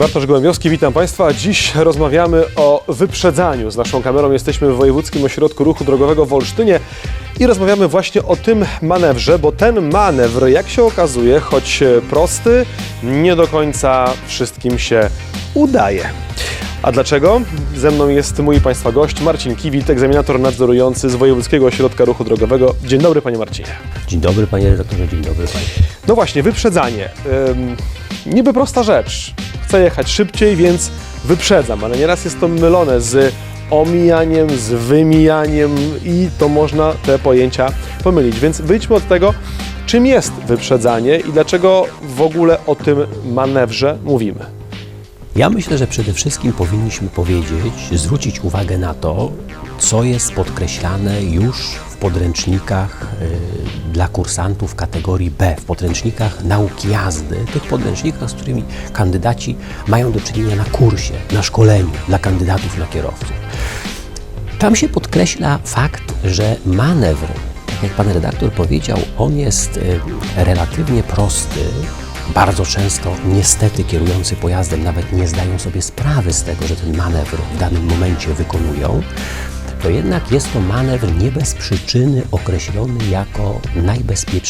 Bartosz Gołębiowski, witam Państwa. Dziś rozmawiamy o wyprzedzaniu. Z naszą kamerą jesteśmy w Wojewódzkim Ośrodku Ruchu Drogowego w Olsztynie i rozmawiamy właśnie o tym manewrze, bo ten manewr, jak się okazuje, choć prosty, nie do końca wszystkim się udaje. A dlaczego? Ze mną jest mój Państwa gość Marcin Kiwit, egzaminator nadzorujący z Wojewódzkiego Ośrodka Ruchu Drogowego. Dzień dobry Panie Marcinie. Dzień dobry panie redaktorze, dzień dobry panie. No właśnie, wyprzedzanie. Ym, niby prosta rzecz. Chcę jechać szybciej, więc wyprzedzam, ale nieraz jest to mylone z omijaniem, z wymijaniem i to można te pojęcia pomylić. Więc wyjdźmy od tego, czym jest wyprzedzanie i dlaczego w ogóle o tym manewrze mówimy. Ja myślę, że przede wszystkim powinniśmy powiedzieć, zwrócić uwagę na to, co jest podkreślane już podręcznikach y, dla kursantów kategorii B, w podręcznikach nauki jazdy, tych podręcznikach, z którymi kandydaci mają do czynienia na kursie, na szkoleniu dla kandydatów na kierowców. Tam się podkreśla fakt, że manewr, tak jak pan redaktor powiedział, on jest y, relatywnie prosty. Bardzo często, niestety, kierujący pojazdem nawet nie zdają sobie sprawy z tego, że ten manewr w danym momencie wykonują. To jednak jest to manewr nie bez przyczyny określony jako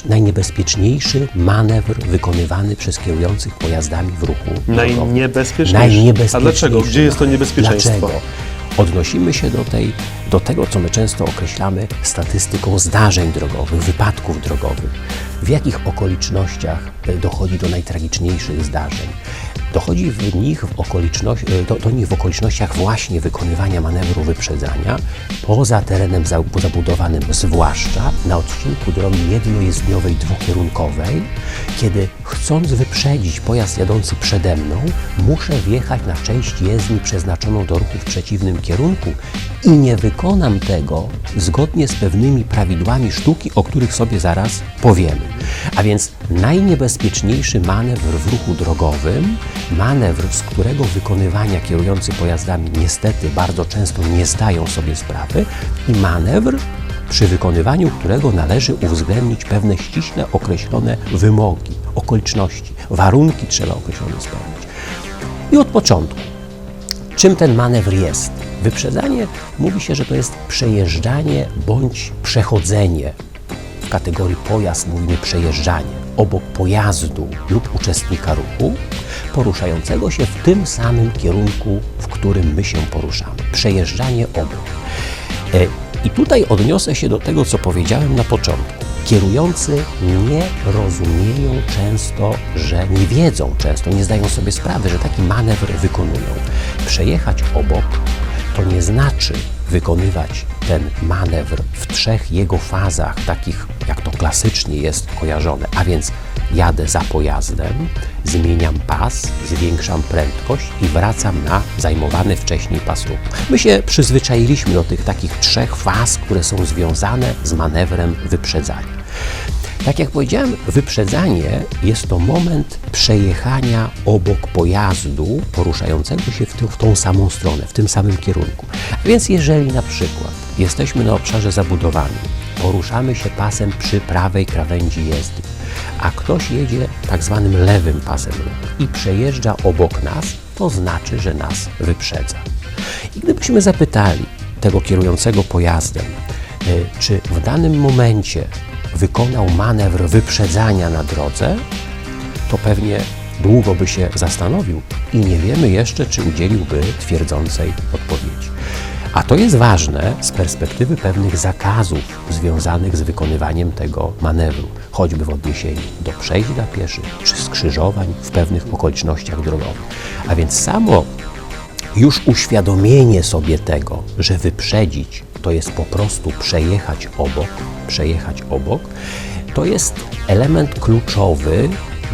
najniebezpieczniejszy manewr wykonywany przez kierujących pojazdami w ruchu. Najniebezpieczniejszy. Najniebezpieczniejszy. A dlaczego? Gdzie jest to niebezpieczeństwo? Dlaczego? Odnosimy się do, tej, do tego, co my często określamy statystyką zdarzeń drogowych, wypadków drogowych. W jakich okolicznościach e, dochodzi do najtragiczniejszych zdarzeń? Dochodzi w nich w okoliczności, e, do, do nich w okolicznościach właśnie wykonywania manewru wyprzedzania poza terenem za- zabudowanym, zwłaszcza na odcinku drogi jednojezdniowej dwukierunkowej, kiedy chcąc wyprzedzić pojazd jadący przede mną, muszę wjechać na część jezdni przeznaczoną do ruchu w przeciwnym kierunku i nie wykonam tego zgodnie z pewnymi prawidłami sztuki, o których sobie zaraz powiemy. A więc najniebezpieczniejszy manewr w ruchu drogowym, manewr, z którego wykonywania kierujący pojazdami niestety bardzo często nie zdają sobie sprawy i manewr, przy wykonywaniu którego należy uwzględnić pewne ściśle określone wymogi, okoliczności, warunki trzeba określone spełnić. I od początku, czym ten manewr jest? Wyprzedzanie mówi się, że to jest przejeżdżanie bądź przechodzenie. Kategorii pojazd mówimy przejeżdżanie obok pojazdu lub uczestnika ruchu poruszającego się w tym samym kierunku, w którym my się poruszamy. Przejeżdżanie obok. E, I tutaj odniosę się do tego, co powiedziałem na początku. Kierujący nie rozumieją często, że nie wiedzą często, nie zdają sobie sprawy, że taki manewr wykonują. Przejechać obok to nie znaczy wykonywać ten manewr w trzech jego fazach, takich jak to klasycznie jest kojarzone, a więc jadę za pojazdem, zmieniam pas, zwiększam prędkość i wracam na zajmowany wcześniej pas ruchu. My się przyzwyczailiśmy do tych takich trzech faz, które są związane z manewrem wyprzedzania. Tak jak powiedziałem, wyprzedzanie jest to moment przejechania obok pojazdu poruszającego się w, w tą samą stronę, w tym samym kierunku. A więc jeżeli na przykład jesteśmy na obszarze zabudowanym, poruszamy się pasem przy prawej krawędzi jezdni, a ktoś jedzie tak zwanym lewym pasem i przejeżdża obok nas, to znaczy, że nas wyprzedza. I gdybyśmy zapytali tego kierującego pojazdem, y, czy w danym momencie wykonał manewr wyprzedzania na drodze, to pewnie długo by się zastanowił i nie wiemy jeszcze, czy udzieliłby twierdzącej odpowiedzi. A to jest ważne z perspektywy pewnych zakazów związanych z wykonywaniem tego manewru, choćby w odniesieniu do przejść dla pieszych czy skrzyżowań w pewnych okolicznościach drogowych. A więc samo już uświadomienie sobie tego, że wyprzedzić to jest po prostu przejechać obok, przejechać obok, to jest element kluczowy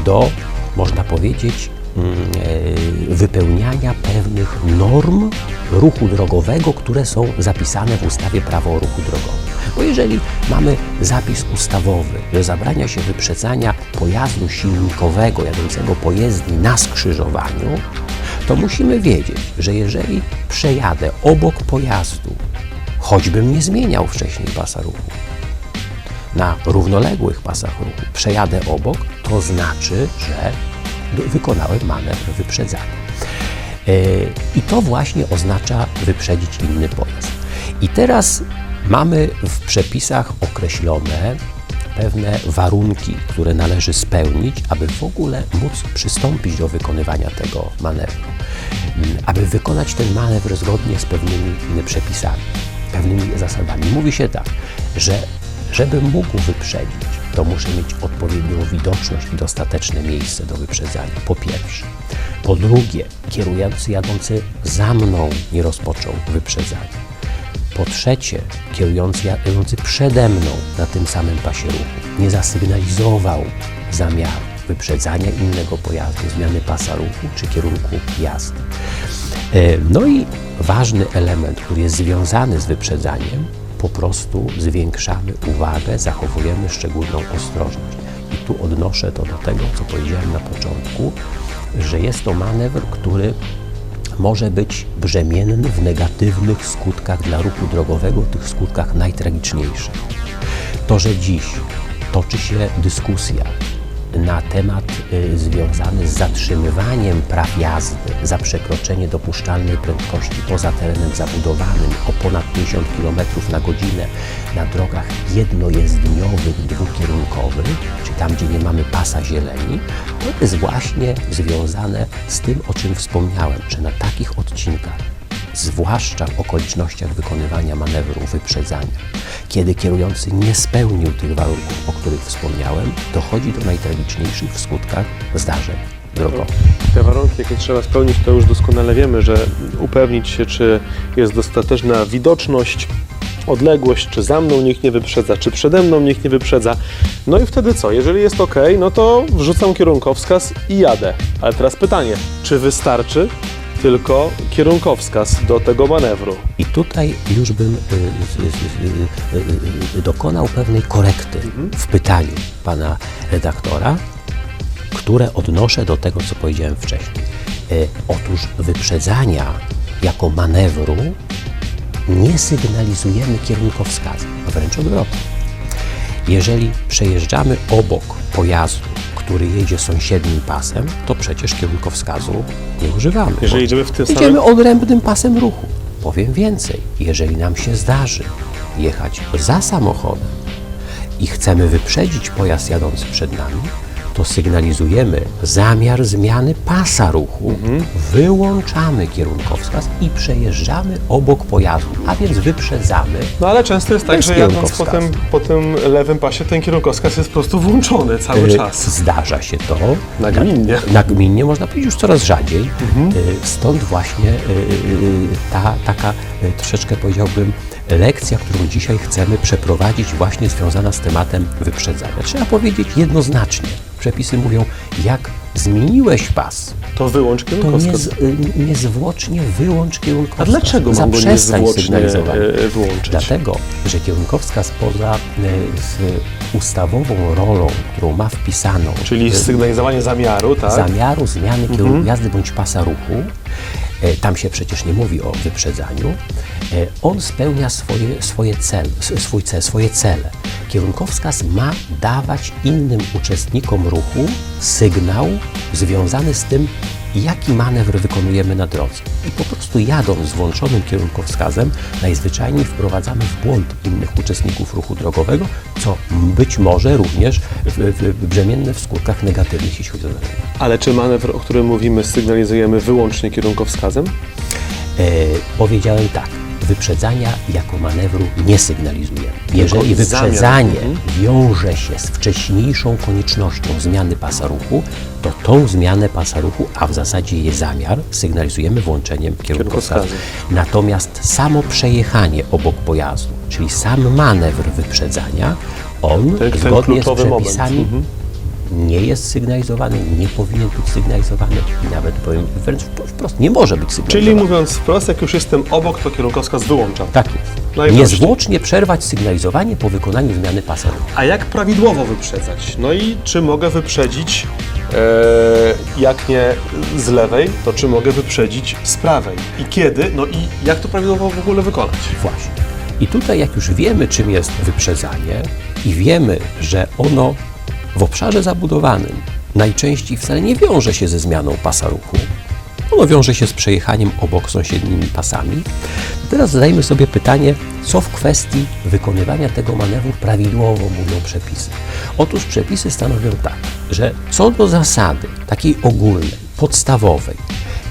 do, można powiedzieć, mm, e, wypełniania pewnych norm ruchu drogowego, które są zapisane w ustawie Prawo o ruchu drogowym. Bo jeżeli mamy zapis ustawowy, że zabrania się wyprzedzania pojazdu silnikowego jadącego po jezdni na skrzyżowaniu, to musimy wiedzieć, że jeżeli przejadę obok pojazdu, choćbym nie zmieniał wcześniej pasa ruchu, na równoległych pasach ruchu przejadę obok, to znaczy, że wykonałem manewr wyprzedzania. I to właśnie oznacza wyprzedzić inny pojazd. I teraz mamy w przepisach określone pewne warunki, które należy spełnić, aby w ogóle móc przystąpić do wykonywania tego manewru. Mm, Aby wykonać ten manewr zgodnie z pewnymi przepisami, pewnymi zasadami. Mówi się tak, że żeby mógł wyprzedzić, to muszę mieć odpowiednią widoczność i dostateczne miejsce do wyprzedzania. Po pierwsze. Po drugie, kierujący jadący za mną nie rozpoczął wyprzedzania. Po trzecie, kierujący jadący przede mną na tym samym pasie ruchu nie zasygnalizował zamiaru wyprzedzania innego pojazdu, zmiany pasa ruchu czy kierunku jazdy. E, No i ważny element, który jest związany z wyprzedzaniem, po prostu zwiększamy uwagę, zachowujemy szczególną ostrożność. I tu odnoszę to do tego, co powiedziałem na początku, że jest to manewr, który może być brzemienny w negatywnych skutkach dla ruchu drogowego, tych skutkach najtragiczniejszych. To, że dziś toczy się dyskusja na temat y, związany z zatrzymywaniem praw jazdy za przekroczenie dopuszczalnej prędkości poza terenem zabudowanym o ponad 50 km na godzinę na drogach jednojezdniowych, dwukierunkowych, czyli tam, gdzie nie mamy pasa zieleni, to jest właśnie związane z tym, o czym wspomniałem, że na takich odcinkach zwłaszcza w okolicznościach wykonywania manewru wyprzedzania. Kiedy kierujący nie spełnił tych warunków, o których wspomniałem, dochodzi do najtragiczniejszych w skutkach zdarzeń drogowych. Te warunki, jakie trzeba spełnić, to już doskonale wiemy, że upewnić się, czy jest dostateczna widoczność, odległość, czy za mną nikt nie wyprzedza, czy przede mną nikt nie wyprzedza. No i wtedy co? Jeżeli jest ok, no to wrzucam kierunkowskaz i jadę. Ale teraz pytanie, czy wystarczy tylko kierunkowskaz do tego manewru? I tutaj już bym y, y, y, dokonał pewnej korekty w pytaniu pana redaktora, które odnoszę do tego, co powiedziałem wcześniej. Otóż wyprzedzania jako manewru nie sygnalizujemy kierunkowskazem, a wręcz odwrotnie. Jeżeli przejeżdżamy obok pojazdu, który jedzie sąsiednim pasem, to przecież kierunkowskazu nie używamy. Jeżeli idziemy w tym samym... Idziemy odrębnym pasem ruchu. Powiem więcej, jeżeli nam się zdarzy jechać za samochodem i chcemy wyprzedzić pojazd jadący przed nami, to sygnalizujemy zamiar zmiany pasa ruchu, wyłączamy kierunkowskaz i przejeżdżamy obok pojazdu, a więc wyprzedzamy. No ale często jest tak, że jadąc po tym, po tym lewym pasie, ten kierunkowskaz jest po prostu włączony cały Y, czas. Zdarza się to. Nagminnie. Nagminnie można powiedzieć już coraz rzadziej. Y, Stąd właśnie y, y, y, ta taka y, troszeczkę powiedziałbym lekcja, którą dzisiaj chcemy przeprowadzić właśnie związana z tematem wyprzedzania. Trzeba powiedzieć jednoznacznie. Przepisy mówią, jak zmieniłeś pas, To wyłącz to kierunkowskaz. niez, y, niezwłocznie wyłącz kierunkowskaz. A dlaczego mam go niezwłocznie sygnalizowania. e, wyłączyć? Dlatego, że kierunkowskaz poza y, z ustawową rolą, którą ma wpisaną Czyli y, sygnalizowanie zamiaru, tak? zamiaru zmiany Mhm. kierunku jazdy bądź pasa ruchu, tam się przecież nie mówi o wyprzedzaniu, e, on spełnia swoje, swoje, cel, swój cel, swoje cele. Kierunkowskaz ma dawać innym uczestnikom ruchu sygnał związany z tym, jaki manewr wykonujemy na drodze. I po prostu jadąc z włączonym kierunkowskazem, najzwyczajniej wprowadzamy w błąd innych uczestników ruchu drogowego, co być może również w, w, brzemienne w skutkach negatywnych, jeśli chodzi o zdarzenie. Ale czy manewr, o którym mówimy, sygnalizujemy wyłącznie kierunkowskazem? E, powiedziałem tak, wyprzedzania jako manewru nie sygnalizujemy. Jeżeli wyprzedzanie Mhm. wiąże się z wcześniejszą koniecznością zmiany pasa ruchu, to tą zmianę pasa ruchu, a w zasadzie jej zamiar, sygnalizujemy włączeniem kierunkowskazu. Natomiast samo przejechanie obok pojazdu, czyli sam manewr wyprzedzania, on Ten- ten zgodnie z kluczowy moment. Nie jest sygnalizowany, nie powinien być sygnalizowany i nawet powiem wręcz wprost, nie może być sygnalizowany. Czyli mówiąc wprost, jak już jestem obok, to kierunkowskaz wyłączam. Tak jest. Niezwłocznie przerwać sygnalizowanie po wykonaniu zmiany pasa. A jak prawidłowo wyprzedzać? No i czy mogę wyprzedzić, e, jak nie z lewej, to czy mogę wyprzedzić z prawej? I kiedy? No i jak to prawidłowo w ogóle wykonać? Właśnie. I tutaj jak już wiemy, czym jest wyprzedzanie i wiemy, że ono w obszarze zabudowanym najczęściej wcale nie wiąże się ze zmianą pasa ruchu, Ono wiąże się z przejechaniem obok sąsiednimi pasami. Teraz zadajmy sobie pytanie, co w kwestii wykonywania tego manewru prawidłowo mówią przepisy. Otóż przepisy stanowią tak, że co do zasady takiej ogólnej, podstawowej,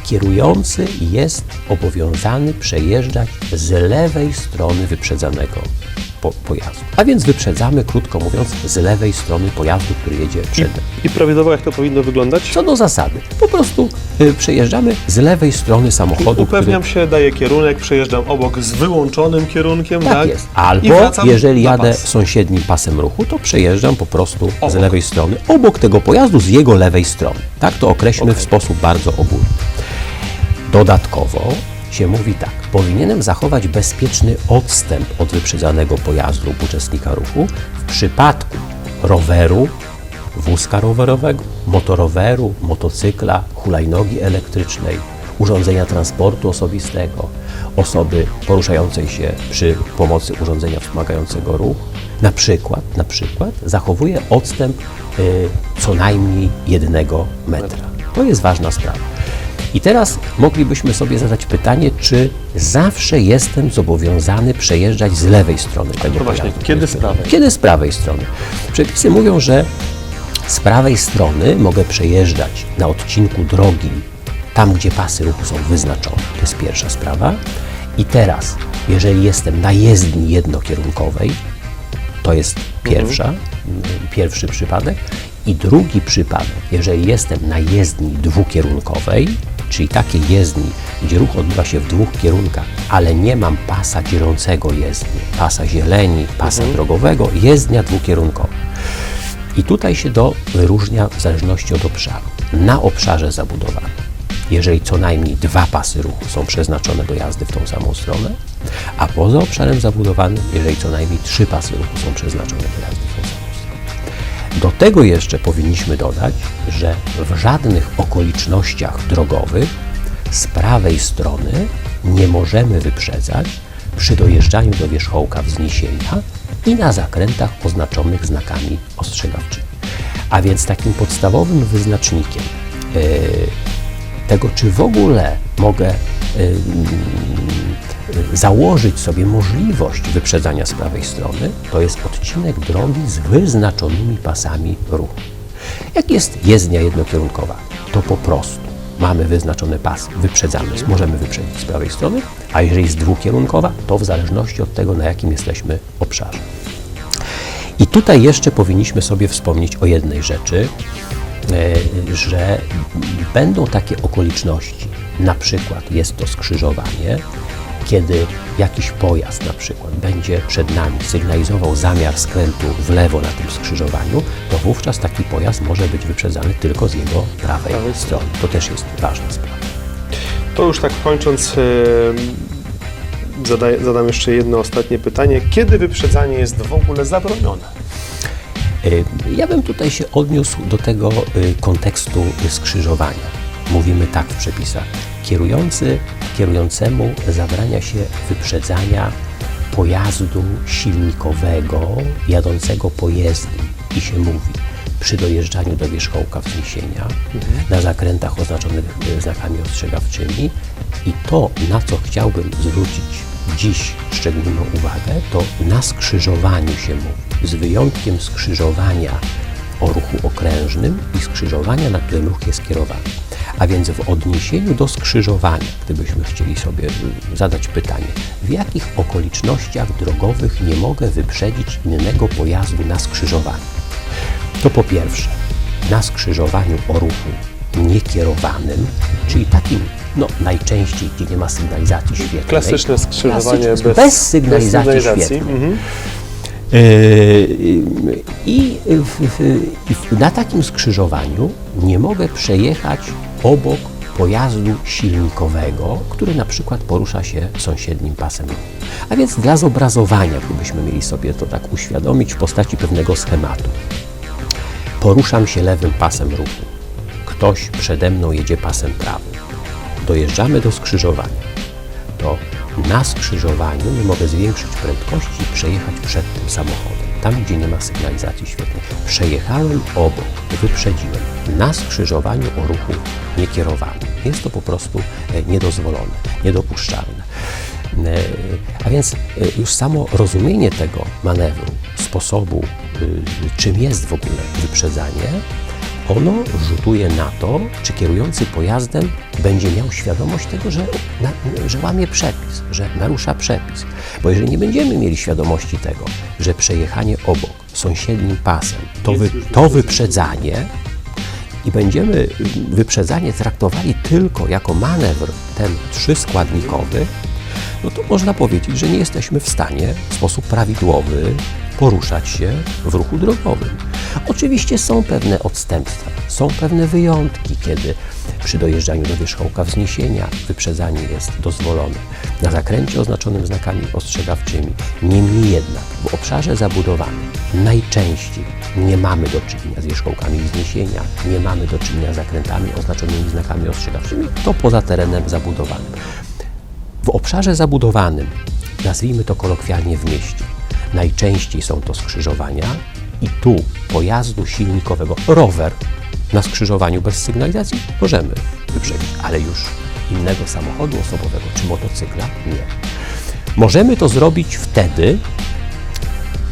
kierujący jest obowiązany przejeżdżać z lewej strony wyprzedzanego po, pojazdu. A więc wyprzedzamy, krótko mówiąc, z lewej strony pojazdu, który jedzie przed nami. I prawidłowo jak to powinno wyglądać? Co do zasady, po prostu y, przejeżdżamy z lewej strony samochodu, Upewniam się, daję kierunek, przejeżdżam obok z wyłączonym kierunkiem, który... tak? Tak jest. I Albo jeżeli jadę pas. sąsiednim pasem ruchu, to przejeżdżam po prostu z Obok. lewej strony, obok tego pojazdu, z jego lewej strony. Tak to określmy w Okej. sposób bardzo ogólny. Dodatkowo się mówi tak, powinienem zachować bezpieczny odstęp od wyprzedzanego pojazdu lub uczestnika ruchu w przypadku roweru, wózka rowerowego, motoroweru, motocykla, hulajnogi elektrycznej, urządzenia transportu osobistego, osoby poruszającej się przy pomocy urządzenia wspomagającego ruch. Na przykład, na przykład zachowuje odstęp y, co najmniej jednego metra. To jest ważna sprawa. I teraz moglibyśmy sobie zadać pytanie, czy zawsze jestem zobowiązany przejeżdżać z lewej strony tego No właśnie, pojazdu. kiedy z prawej? Kiedy z prawej strony? Przepisy mówią, że z prawej strony mogę przejeżdżać na odcinku drogi, tam gdzie pasy ruchu są wyznaczone. To jest pierwsza sprawa. I teraz, jeżeli jestem na jezdni jednokierunkowej, to jest pierwsza, m, pierwszy przypadek. I drugi przypadek, jeżeli jestem na jezdni dwukierunkowej, czyli takiej jezdni, gdzie ruch odbywa się w dwóch kierunkach, ale nie mam pasa dzielącego jezdnię, pasa zieleni, pasa drogowego, jezdnia dwukierunkowa. I tutaj się to wyróżnia w zależności od obszaru. Na obszarze zabudowanym, jeżeli co najmniej dwa pasy ruchu są przeznaczone do jazdy w tą samą stronę, a poza obszarem zabudowanym, jeżeli co najmniej trzy pasy ruchu są przeznaczone do jazdy Do tego jeszcze powinniśmy dodać, że w żadnych okolicznościach drogowych z prawej strony nie możemy wyprzedzać przy dojeżdżaniu do wierzchołka wzniesienia i na zakrętach oznaczonych znakami ostrzegawczymi. A więc takim podstawowym wyznacznikiem e, tego, czy w ogóle mogę ym, y, założyć sobie możliwość wyprzedzania z prawej strony, to jest odcinek drogi z wyznaczonymi pasami ruchu. Jak jest jezdnia jednokierunkowa, to po prostu mamy wyznaczony pas, wyprzedzamy, możemy wyprzedzić z prawej strony, a jeżeli jest dwukierunkowa, to w zależności od tego, na jakim jesteśmy obszarze. I tutaj jeszcze powinniśmy sobie wspomnieć o jednej rzeczy, e, że będą takie okoliczności, na przykład jest to skrzyżowanie, kiedy jakiś pojazd na przykład będzie przed nami sygnalizował zamiar skrętu w lewo na tym skrzyżowaniu, to wówczas taki pojazd może być wyprzedzany tylko z jego prawej strony. To też jest ważna sprawa. To już tak kończąc, yy, zadaj, zadam jeszcze jedno ostatnie pytanie. Kiedy wyprzedzanie jest w ogóle zabronione? Y, Ja bym tutaj się odniósł do tego y, kontekstu skrzyżowania. Mówimy tak w przepisach. Kierujący, kierującemu zabrania się wyprzedzania pojazdu silnikowego jadącego po jezdni. I się mówi przy dojeżdżaniu do wierzchołka wzniesienia, na zakrętach oznaczonych y, znakami ostrzegawczymi. I to, na co chciałbym zwrócić dziś szczególną uwagę, to na skrzyżowaniu się mówi, z wyjątkiem skrzyżowania o ruchu okrężnym i skrzyżowania, na którym ruch jest kierowany. A więc w odniesieniu do skrzyżowania, gdybyśmy chcieli sobie y, zadać pytanie, w jakich okolicznościach drogowych nie mogę wyprzedzić innego pojazdu na skrzyżowaniu? To po pierwsze, na skrzyżowaniu o ruchu niekierowanym, czyli takim no, najczęściej, gdzie nie ma sygnalizacji świetlnej. Klasyczne skrzyżowanie Klasyczne, bez, bez sygnalizacji bez sygnalizacji. świetlnej. Mhm. Yy, I na takim skrzyżowaniu nie mogę przejechać obok pojazdu silnikowego, który na przykład porusza się sąsiednim pasem. A więc dla zobrazowania, gdybyśmy mieli sobie to tak uświadomić w postaci pewnego schematu. Poruszam się lewym pasem ruchu. Ktoś przede mną jedzie pasem prawym. Dojeżdżamy do skrzyżowania. To na skrzyżowaniu nie mogę zwiększyć prędkości i przejechać przed tym samochodem. tam gdzie nie ma sygnalizacji świetnej. Przejechałem obok, wyprzedziłem na skrzyżowaniu o ruchu niekierowanym. Jest to po prostu e, niedozwolone, niedopuszczalne. E, A więc e, już samo rozumienie tego manewru, sposobu, y, czym jest w ogóle wyprzedzanie, ono rzutuje na to, czy kierujący pojazdem będzie miał świadomość tego, że, na, że łamie przepis, że narusza przepis. Bo jeżeli nie będziemy mieli świadomości tego, że przejechanie obok sąsiednim pasem to, wy, to wyprzedzanie, i będziemy wyprzedzanie traktowali tylko jako manewr ten trzyskładnikowy, no to można powiedzieć, że nie jesteśmy w stanie w sposób prawidłowy poruszać się w ruchu drogowym. Oczywiście są pewne odstępstwa, są pewne wyjątki, kiedy przy dojeżdżaniu do wierzchołka wzniesienia wyprzedzanie jest dozwolone na zakręcie oznaczonym znakami ostrzegawczymi. Niemniej jednak w obszarze zabudowanym najczęściej nie mamy do czynienia z wierzchołkami wzniesienia, nie mamy do czynienia z zakrętami oznaczonymi znakami ostrzegawczymi, to poza terenem zabudowanym. W obszarze zabudowanym, nazwijmy to kolokwialnie w mieście, najczęściej są to skrzyżowania i tu pojazdu silnikowego, rower na skrzyżowaniu bez sygnalizacji możemy wyprzedzić, ale już innego samochodu osobowego czy motocykla nie. Możemy to zrobić wtedy,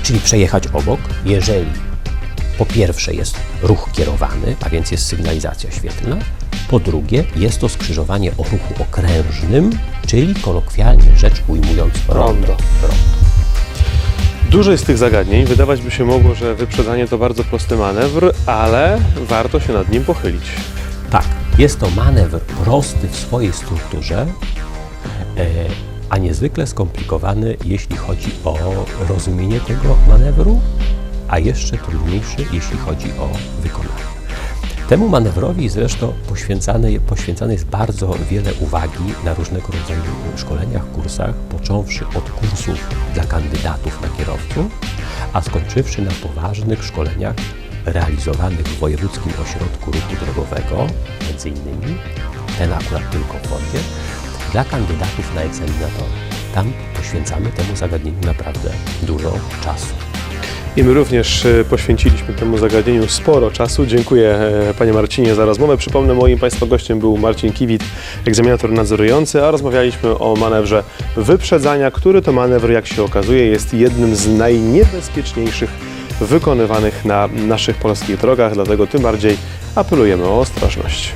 czyli przejechać obok, jeżeli po pierwsze jest ruch kierowany, a więc jest sygnalizacja świetlna. Po drugie jest to skrzyżowanie o ruchu okrężnym, czyli kolokwialnie rzecz ujmując rondo. Rondo. Dużo jest tych zagadnień. Wydawać by się mogło, że wyprzedzanie to bardzo prosty manewr, ale warto się nad nim pochylić. Tak, jest to manewr prosty w swojej strukturze, e, a niezwykle skomplikowany, jeśli chodzi o rozumienie tego manewru, a jeszcze trudniejszy, jeśli chodzi o wykonanie. Temu manewrowi zresztą poświęcane, poświęcane jest bardzo wiele uwagi na różnego rodzaju szkoleniach, kursach, począwszy od kursów dla kandydatów na kierowców, a skończywszy na poważnych szkoleniach realizowanych w Wojewódzkim Ośrodku Ruchu Drogowego, między innymi, ten akurat tylko w Wodzie, dla kandydatów na egzaminatora. Tam poświęcamy temu zagadnieniu naprawdę dużo czasu. I my również e, poświęciliśmy temu zagadnieniu sporo czasu. Dziękuję e, Panie Marcinie za rozmowę. Przypomnę, moim Państwa gościem był Marcin Kiwit, egzaminator nadzorujący, a rozmawialiśmy o manewrze wyprzedzania, który to manewr, jak się okazuje, jest jednym z najniebezpieczniejszych wykonywanych na naszych polskich drogach, dlatego tym bardziej apelujemy o ostrożność.